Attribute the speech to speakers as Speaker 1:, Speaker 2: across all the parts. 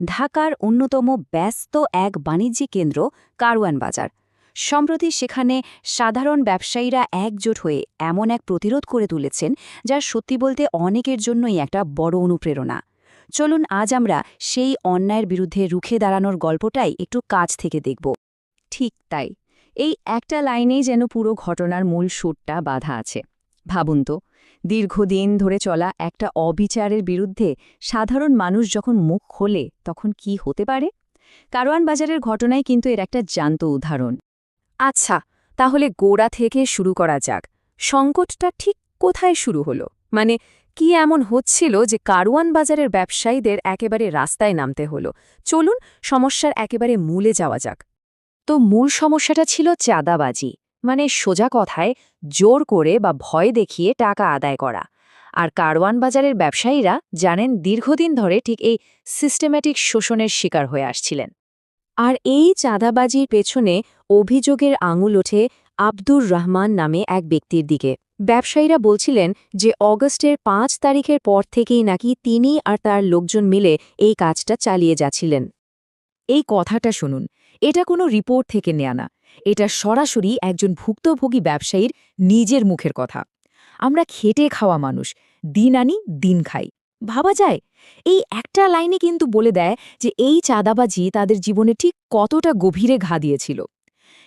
Speaker 1: ঢাকার অন্যতম ব্যস্ত এক বাণিজ্যিক কেন্দ্র কারওয়ান বাজার। সম্প্রতি সেখানে সাধারণ ব্যবসায়ীরা একজোট হয়ে এমন এক প্রতিরোধ করে তুলেছেন, যা সত্যি বলতে অনেকের জন্যই একটা বড় অনুপ্রেরণা। চলুন আজ আমরা সেই অন্যায়ের বিরুদ্ধে রুখে দাঁড়ানোর গল্পটাই একটু কাছ থেকে দেখব। ঠিক তাই। এই একটা লাইনেই যেন পুরো ঘটনার মূল সুরটা বাধা আছে। ভাবুন তো দীর্ঘদিন ধরে চলা একটা অবিচারের বিরুদ্ধে সাধারণ মানুষ যখন মুখ খোলে, তখন কি হতে পারে? কারওয়ান বাজারের ঘটনাই কিন্তু এর একটা জান্ত উদাহরণ। আচ্ছা তাহলে গোড়া থেকে শুরু করা যাক। সংকটটা ঠিক কোথায় শুরু হলো? মানে কি এমন হচ্ছিল যে কারওয়ান বাজারের ব্যবসায়ীদের একেবারে রাস্তায় নামতে হলো? চলুন সমস্যার একেবারে মূলে যাওয়া যাক। তো মূল সমস্যাটা ছিল চাঁদাবাজি। মানে সোজা কথায় জোর করে বা ভয় দেখিয়ে টাকা আদায় করা। আর কারওয়ান বাজারের ব্যবসায়ীরা জানেন দীর্ঘদিন ধরে ঠিক এই সিস্টেম্যাটিক শোষণের শিকার হয়ে আসছিলেন। আর এই চাঁদাবাজির পেছনে অভিযোগের আঙুল ওঠে আব্দুর রহমান নামে এক ব্যক্তির দিকে। ব্যবসায়ীরা বলছিলেন যে অগস্টের পাঁচ তারিখের পর থেকেই নাকি তিনি আর তার লোকজন মিলে এই কাজটা চালিয়ে যাচ্ছিলেন। এই কথাটা শুনুন। এটা কোনো রিপোর্ট থেকে নেয়া না। এটা সরাসরি একজন ভুক্তভোগী ব্যবসায়ীর নিজের মুখের কথা। আমরা খেটে খাওয়া মানুষ, দিন আনি, দিন খাই। ভাবা যায়? এই একটা লাইনে কিন্তু বলে দেয় যে এই চাঁদাবাজি তাদের জীবনে ঠিক কতটা গভীরে ঘা দিয়েছিল।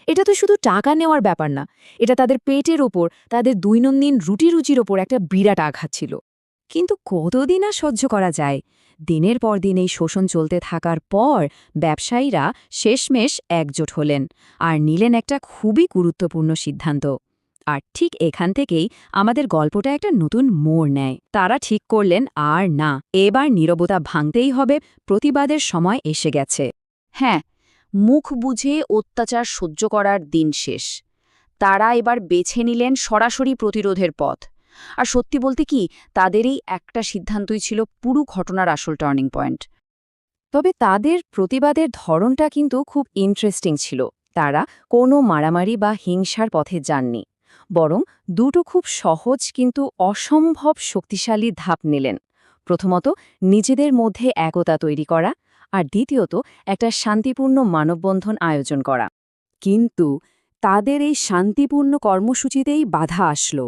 Speaker 1: এটা তো শুধু টাকা নেওয়ার ব্যাপার না, এটা তাদের পেটের ওপর, তাদের দৈনন্দিন রুটি রুটিরুচির ওপর একটা বিরাট আঘাত ছিল। কিন্তু কতদিন আর সহ্য করা যায়? দিনের পর দিন এই শোষণ চলতে থাকার পর ব্যবসায়ীরা শেষমেশ একজোট হলেন আর নিলেন একটা খুবই গুরুত্বপূর্ণ সিদ্ধান্ত। আর ঠিক এখান থেকেই আমাদের গল্পটা একটা নতুন মোড় নেয়। তারা ঠিক করলেন, আর না, এবার নীরবতা ভাঙতেই হবে, প্রতিবাদের সময় এসে গেছে। হ্যাঁ মুখ বুঝে অত্যাচার সহ্য করার দিন শেষ। তারা এবার বেছে নিলেন সরাসরি প্রতিরোধের পথ। আর সত্যি বলতে কি তাদেরই একটা সিদ্ধান্তই ছিল পুরো ঘটনার আসল টার্নিং পয়েন্ট তবে তাদের প্রতিবাদের ধরনটা কিন্তু খুব ইন্টারেস্টিং ছিল। তারা কোনো মারামারি বা হিংসার পথে যাননি, বরং দুটো খুব সহজ কিন্তু অসম্ভব শক্তিশালী ধাপ নিলেন। প্রথমত, নিজেদের মধ্যে একতা তৈরি করা, আর দ্বিতীয়ত, একটা শান্তিপূর্ণ মানববন্ধন আয়োজন করা। কিন্তু তাদের এই শান্তিপূর্ণ কর্মসূচিতেই বাধা আসলো।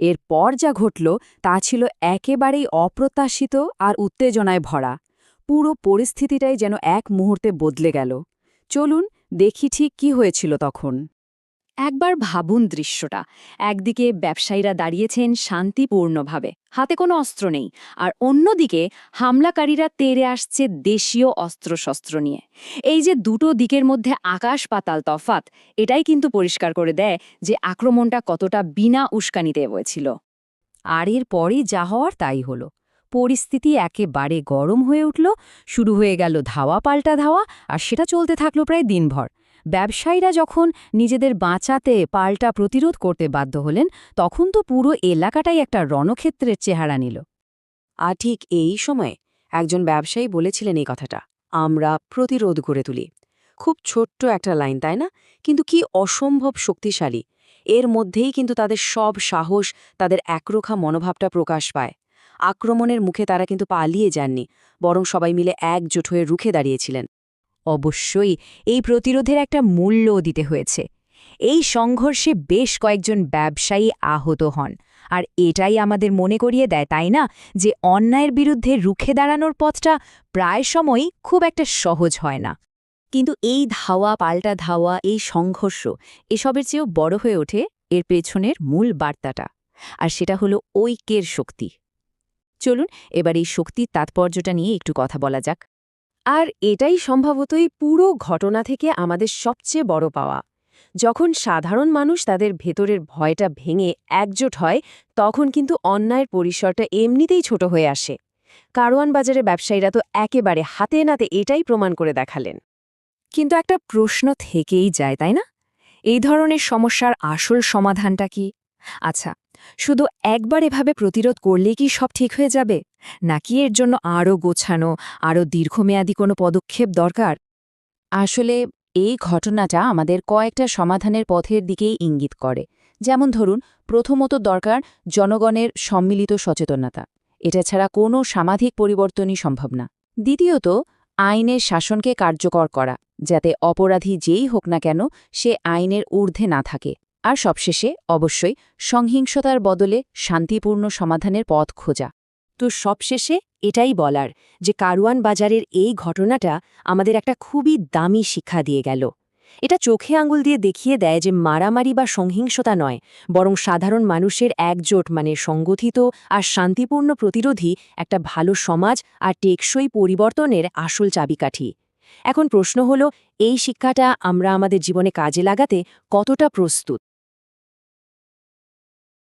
Speaker 1: এরপর যা ঘটল তা ছিল একেবারেই অপ্রত্যাশিত আর উত্তেজনায় ভরা। পুরো পরিস্থিতিটাই যেন এক মুহূর্তে বদলে গেল। চলুন দেখি ঠিক কি হয়েছিল তখন। একবার ভাবুন দৃশ্যটা। একদিকে ব্যবসায়ীরা দাঁড়িয়েছেন শান্তিপূর্ণভাবে, হাতে কোনো অস্ত্র নেই, আর অন্যদিকে হামলাকারীরা তেরে আসছে দেশীয় অস্ত্রশস্ত্র নিয়ে। এই যে দুটো দিকের মধ্যে আকাশ পাতাল তফাত এটাই কিন্তু পরিষ্কার করে দেয় যে আক্রমণটা কতটা বিনা উস্কানিতে হয়েছিল। আর এর পরই যা হওয়ার তাই হলো। পরিস্থিতি একেবারে গরম হয়ে উঠল, শুরু হয়ে গেল ধাওয়া পাল্টা ধাওয়া, আর সেটা চলতে থাকল প্রায় দিনভর। ব্যবসায়ীরা যখন নিজেদের বাঁচাতে পাল্টা প্রতিরোধ করতে বাধ্য হলেন, তখন তো পুরো এলাকাটাই একটা রণক্ষেত্রের চেহারা নিল। আর ঠিক এই সময়ে একজন ব্যবসায়ী বলেছিলেন এই কথাটা, আমরা প্রতিরোধ গড়ে তুলি। খুব ছোট্ট একটা লাইন, তাই না? কিন্তু কি অসম্ভব শক্তিশালী। এর মধ্যেই কিন্তু তাদের সব সাহস, তাদের একরোখা মনোভাবটা প্রকাশ পায়। আক্রমণের মুখে তারা কিন্তু পালিয়ে যাননি, বরং সবাই মিলে একজোট হয়ে রুখে দাঁড়িয়েছিলেন। অবশ্যই এই প্রতিরোধের একটা মূল্যও দিতে হয়েছে। এই সংঘর্ষে বেশ কয়েকজন ব্যবসায়ী আহত হন। আর এটাই আমাদের মনে করিয়ে দেয়, তাই না? যে অন্যায়ের বিরুদ্ধে রুখে দাঁড়ানোর পথটা প্রায় সময়ই খুব একটা সহজ হয় না। কিন্তু এই ধাওয়া, পাল্টা ধাওয়া, এই সংঘর্ষ এসবের চেয়েও বড় হয়ে ওঠে এর পেছনের মূল বার্তাটা। আর সেটা হলো ঐক্যের শক্তি। চলুন, এবার এই শক্তির তাৎপর্যটা নিয়ে একটু কথা বলা যাক। আর এটাই সম্ভবতই পুরো ঘটনা থেকে আমাদের সবচেয়ে বড় পাওয়া। যখন সাধারণ মানুষ তাদের ভেতরের ভয়টা ভেঙে একজোট হয়, তখন কিন্তু অন্যায়ের পরিসরটা এমনিতেই ছোট হয়ে আসে। কারওয়ান বাজারের ব্যবসায়ীরা তো একেবারে হাতে নাতে এটাই প্রমাণ করে দেখালেন। কিন্তু একটা প্রশ্ন থেকেই যায়, তাই না? এই ধরনের সমস্যার আসল সমাধানটা কি? আচ্ছা শুধু একবার এভাবে প্রতিরোধ করলে কি সব ঠিক হয়ে যাবে? নাকি এর জন্য আরও গোছানো, আরও দীর্ঘমেয়াদী কোনো পদক্ষেপ দরকার? আসলে, এই ঘটনাটা আমাদের কয়েকটা সমাধানের পথের দিকেই ইঙ্গিত করে। যেমন ধরুন, প্রথমত দরকার জনগণের সম্মিলিত সচেতনতা। এটা ছাড়া কোনো সামাজিক পরিবর্তনই সম্ভব না। দ্বিতীয়ত, আইনের শাসনকে কার্যকর করা, যাতে অপরাধী যেই হোক না কেন, সে আইনের ঊর্ধ্বে না থাকে। আর সবশেষে, অবশ্যই, সংহিংসতার বদলে শান্তিপূর্ণ সমাধানের পথ খোঁজা।
Speaker 2: তো সবশেষে, এটাই বলার যে কারওয়ান বাজারের এই ঘটনাটা আমাদের একটা খুবই দামি শিক্ষা দিয়ে গেল। এটা চোখে আঙুল দিয়ে দেখিয়ে দেয় যে মারামারি বা সংহিংসতা নয়, বরং সাধারণ মানুষের একজোট মানে সংগঠিত আর শান্তিপূর্ণ প্রতিরোধী একটা ভালো সমাজ আর টেকসই পরিবর্তনের আসল চাবিকাঠি। এখন প্রশ্ন হলো, এই শিক্ষাটা আমরা আমাদের জীবনে কাজে লাগাতে কতটা প্রস্তুত?